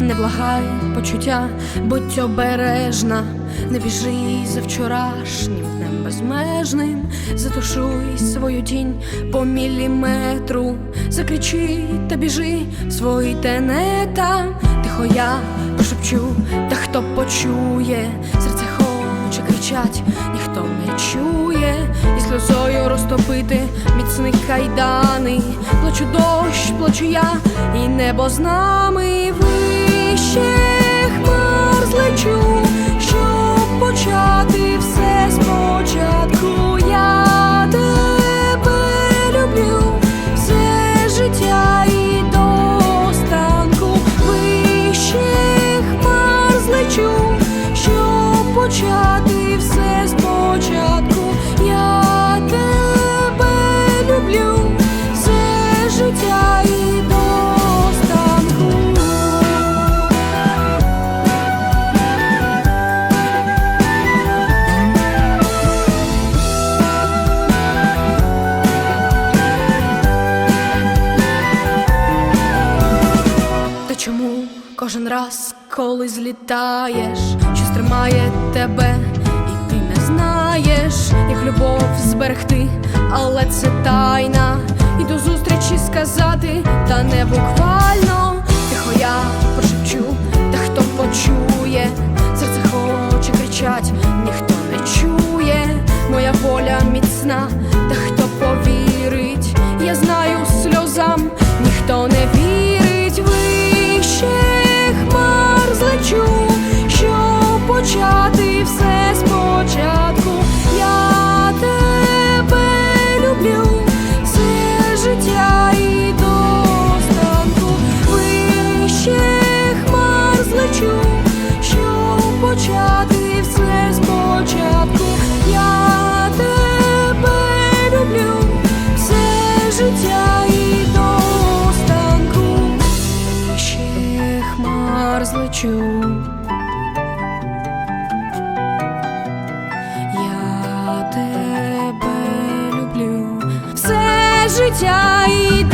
не благай почуття, будь обережна, не біжи за вчорашнім днем безмежним, затушуй свою тінь по міліметру, закричи та біжи свої тенета, тихо я пошепчу, та хто почує, серце хоче кричать, ніхто не чує, і сльозою розтопити міцних кайдани, плачу дощ, плачу я, і небо з нами вище хмар злечу, щоб почати все спочатку. Я тебе люблю, все життя і до останку вище хмар злечу, щоб почати кожен раз, коли злітаєш, щось тримає тебе, і ти не знаєш, як любов зберегти, але це тайна, і до зустрічі сказати, та не буквально, спочатку. Я тебе люблю, все життя і